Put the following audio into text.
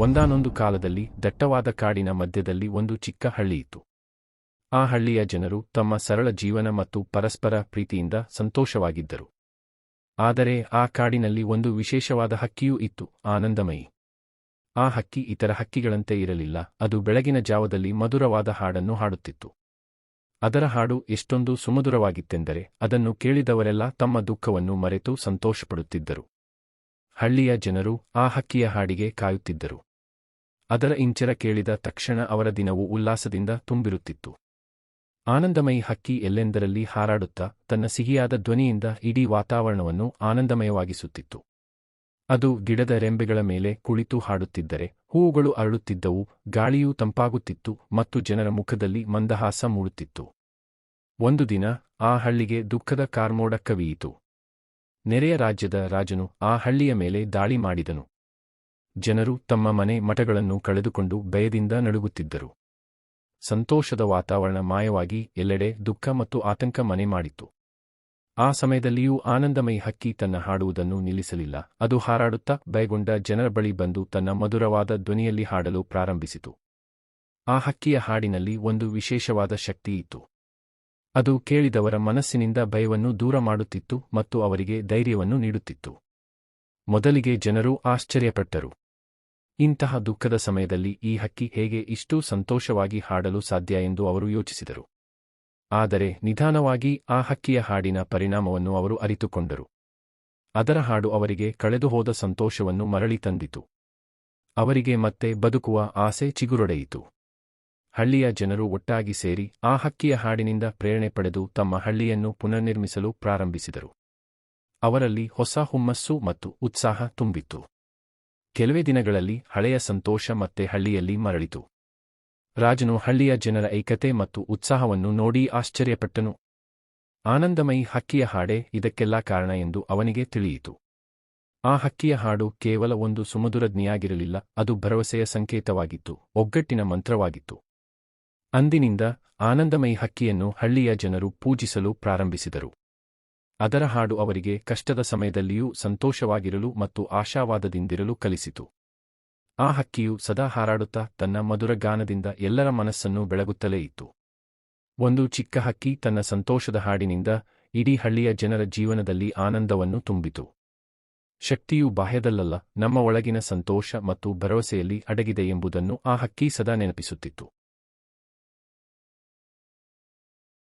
ಒಂದಾನೊಂದು ಕಾಲದಲ್ಲಿ ದಟ್ಟವಾದ ಕಾಡಿನ ಮಧ್ಯದಲ್ಲಿ ಒಂದು ಚಿಕ್ಕ ಹಳ್ಳಿಯಿತ್ತು ಆ ಹಳ್ಳಿಯ ಜನರು ತಮ್ಮ ಸರಳ ಜೀವನ ಮತ್ತು ಪರಸ್ಪರ ಪ್ರೀತಿಯಿಂದ ಸಂತೋಷವಾಗಿದ್ದರು. ಆದರೆ ಆ ಕಾಡಿನಲ್ಲಿ ಒಂದು ವಿಶೇಷವಾದ ಹಕ್ಕಿಯೂ ಇತ್ತು, ಆನಂದಮಯಿ. ಆ ಹಕ್ಕಿ ಇತರ ಹಕ್ಕಿಗಳಂತೆ ಇರಲಿಲ್ಲ, ಅದು ಬೆಳಗಿನ ಜಾವದಲ್ಲಿ ಮಧುರವಾದ ಹಾಡನ್ನು ಹಾಡುತ್ತಿತ್ತು. ಅದರ ಹಾಡು ಎಷ್ಟೊಂದು ಸುಮಧುರವಾಗಿತ್ತೆಂದರೆ ಅದನ್ನು ಕೇಳಿದವರೆಲ್ಲ ತಮ್ಮ ದುಃಖವನ್ನು ಮರೆತು ಸಂತೋಷಪಡುತ್ತಿದ್ದರು. ಹಳ್ಳಿಯ ಜನರು ಆ ಹಕ್ಕಿಯ ಹಾಡಿಗೆ ಕಾಯುತ್ತಿದ್ದರು. ಅದರ ಇಂಚರ ಕೇಳಿದ ತಕ್ಷಣ ಅವರ ದಿನವು ಉಲ್ಲಾಸದಿಂದ ತುಂಬಿರುತ್ತಿತ್ತು. ಆನಂದಮಯಿ ಹಕ್ಕಿ ಎಲ್ಲೆಂದರಲ್ಲಿ ಹಾರಾಡುತ್ತಾ ತನ್ನ ಸಿಹಿಯಾದ ಧ್ವನಿಯಿಂದ ಇಡೀ ವಾತಾವರಣವನ್ನು ಆನಂದಮಯವಾಗಿಸುತ್ತಿತ್ತು. ಅದು ಗಿಡದ ರೆಂಬೆಗಳ ಮೇಲೆ ಕುಳಿತು ಹಾಡುತ್ತಿದ್ದರೆ ಹೂವುಗಳು ಅರಳುತ್ತಿದ್ದವು, ಗಾಳಿಯೂ ತಂಪಾಗುತ್ತಿತ್ತು ಮತ್ತು ಜನರ ಮುಖದಲ್ಲಿ ಮಂದಹಾಸ ಮೂಡುತ್ತಿತ್ತು. ಒಂದು ದಿನ ಆ ಹಳ್ಳಿಗೆ ದುಃಖದ ಕಾರ್ಮೋಡ ಕವಿಯಿತು. ನೆರೆಯ ರಾಜ್ಯದ ರಾಜನು ಆ ಹಳ್ಳಿಯ ಮೇಲೆ ದಾಳಿ ಮಾಡಿದನು. ಜನರು ತಮ್ಮ ಮನೆ ಮಠಗಳನ್ನು ಕಳೆದುಕೊಂಡು ಭಯದಿಂದ ನಡುಗುತ್ತಿದ್ದರು. ಸಂತೋಷದ ವಾತಾವರಣ ಮಾಯವಾಗಿ ಎಲ್ಲೆಡೆ ದುಃಖ ಮತ್ತು ಆತಂಕ ಮನೆ ಮಾಡಿತ್ತು. ಆ ಸಮಯದಲ್ಲಿಯೂ ಆನಂದಮಯಿ ಹಕ್ಕಿ ತನ್ನ ಹಾಡುವುದನ್ನು ನಿಲ್ಲಿಸಲಿಲ್ಲ. ಅದು ಹಾರಾಡುತ್ತಾ ಭಯಗೊಂಡ ಜನರ ಬಳಿ ಬಂದು ತನ್ನ ಮಧುರವಾದ ಧ್ವನಿಯಲ್ಲಿ ಹಾಡಲು ಪ್ರಾರಂಭಿಸಿತು. ಆ ಹಕ್ಕಿಯ ಹಾಡಿನಲ್ಲಿ ಒಂದು ವಿಶೇಷವಾದ ಶಕ್ತಿಯಿತ್ತು ಅದು ಕೇಳಿದವರ ಮನಸ್ಸಿನಿಂದ ಭಯವನ್ನು ದೂರ ಮಾಡುತ್ತಿತ್ತು ಮತ್ತು ಅವರಿಗೆ ಧೈರ್ಯವನ್ನು ನೀಡುತ್ತಿತ್ತು. ಮೊದಲಿಗೆ ಜನರು ಆಶ್ಚರ್ಯಪಟ್ಟರು. ಇಂತಹ ದುಃಖದ ಸಮಯದಲ್ಲಿ ಈ ಹಕ್ಕಿ ಹೇಗೆ ಇಷ್ಟು ಸಂತೋಷವಾಗಿ ಹಾಡಲು ಸಾಧ್ಯ ಎಂದು ಅವರು ಯೋಚಿಸಿದರು. ಆದರೆ ನಿಧಾನವಾಗಿ ಆ ಹಕ್ಕಿಯ ಹಾಡಿನ ಪರಿಣಾಮವನ್ನು ಅವರು ಅರಿತುಕೊಂಡರು. ಅದರ ಹಾಡು ಅವರಿಗೆ ಕಳೆದುಹೋದ ಸಂತೋಷವನ್ನು ಮರಳಿ ತಂದಿತು. ಅವರಿಗೆ ಮತ್ತೆ ಬದುಕುವ ಆಸೆ ಚಿಗುರೊಡೆಯಿತು. ಹಳ್ಳಿಯ ಜನರು ಒಟ್ಟಾಗಿ ಸೇರಿ ಆ ಹಕ್ಕಿಯ ಹಾಡಿನಿಂದ ಪ್ರೇರಣೆ ಪಡೆದು ತಮ್ಮ ಹಳ್ಳಿಯನ್ನು ಪುನರ್ನಿರ್ಮಿಸಲು ಪ್ರಾರಂಭಿಸಿದರು. ಅವರಲ್ಲಿ ಹೊಸ ಹುಮ್ಮಸ್ಸು ಮತ್ತು ಉತ್ಸಾಹ ತುಂಬಿತ್ತು. ಕೆಲವೇ ದಿನಗಳಲ್ಲಿ ಹಳೆಯ ಸಂತೋಷ ಮತ್ತೆ ಹಳ್ಳಿಯಲ್ಲಿ ಮರಳಿತು. ರಾಜನು ಹಳ್ಳಿಯ ಜನರ ಐಕ್ಯತೆ ಮತ್ತು ಉತ್ಸಾಹವನ್ನು ನೋಡಿ ಆಶ್ಚರ್ಯಪಟ್ಟನು. ಆನಂದಮಯಿ ಹಕ್ಕಿಯ ಹಾಡೆ ಇದಕ್ಕೆಲ್ಲ ಕಾರಣ ಎಂದು ಅವನಿಗೆ ತಿಳಿಯಿತು. ಆ ಹಕ್ಕಿಯ ಹಾಡು ಕೇವಲ ಒಂದು ಸುಮಧುರಜ್ಞಿಯಾಗಿರಲಿಲ್ಲ, ಅದು ಭರವಸೆಯ ಸಂಕೇತವಾಗಿತ್ತು, ಒಗ್ಗಟ್ಟಿನ ಮಂತ್ರವಾಗಿತ್ತು. ಅಂದಿನಿಂದ ಆನಂದಮಯಿ ಹಕ್ಕಿಯನ್ನು ಹಳ್ಳಿಯ ಜನರು ಪೂಜಿಸಲು ಪ್ರಾರಂಭಿಸಿದರು. ಅದರ ಹಾಡು ಅವರಿಗೆ ಕಷ್ಟದ ಸಮಯದಲ್ಲಿಯೂ ಸಂತೋಷವಾಗಿರಲು ಮತ್ತು ಆಶಾವಾದದಿಂದಿರಲು ಕಲಿಸಿತು. ಆ ಹಕ್ಕಿಯು ಸದಾ ಹಾರಾಡುತ್ತಾ ತನ್ನ ಮಧುರ ಗಾನದಿಂದ ಎಲ್ಲರ ಮನಸ್ಸನ್ನು ಬೆಳಗುತ್ತಲೇ ಇತ್ತು. ಒಂದು ಚಿಕ್ಕ ಹಕ್ಕಿ ತನ್ನ ಸಂತೋಷದ ಹಾಡಿನಿಂದ ಇಡೀ ಹಳ್ಳಿಯ ಜನರ ಜೀವನದಲ್ಲಿ ಆನಂದವನ್ನು ತುಂಬಿತು. ಶಕ್ತಿಯು ಬಾಹ್ಯದಲ್ಲಲ್ಲ, ನಮ್ಮ ಒಳಗಿನ ಸಂತೋಷ ಮತ್ತು ಭರವಸೆಯಲ್ಲಿ ಅಡಗಿದೆ ಎಂಬುದನ್ನು ಆ ಹಕ್ಕಿ ಸದಾ ನೆನಪಿಸುತ್ತಿತ್ತು.